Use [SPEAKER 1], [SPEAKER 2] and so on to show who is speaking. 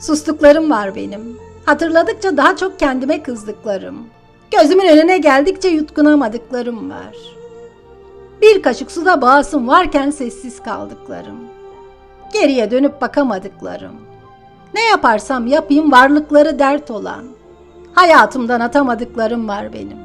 [SPEAKER 1] Sustuklarım var benim. Hatırladıkça daha çok kendime kızdıklarım. Gözümün önüne geldikçe yutkunamadıklarım var. Bir kaşık suda bağısım varken sessiz kaldıklarım. Geriye dönüp bakamadıklarım. Ne yaparsam yapayım varlıkları dert olan. Hayatımdan atamadıklarım var benim.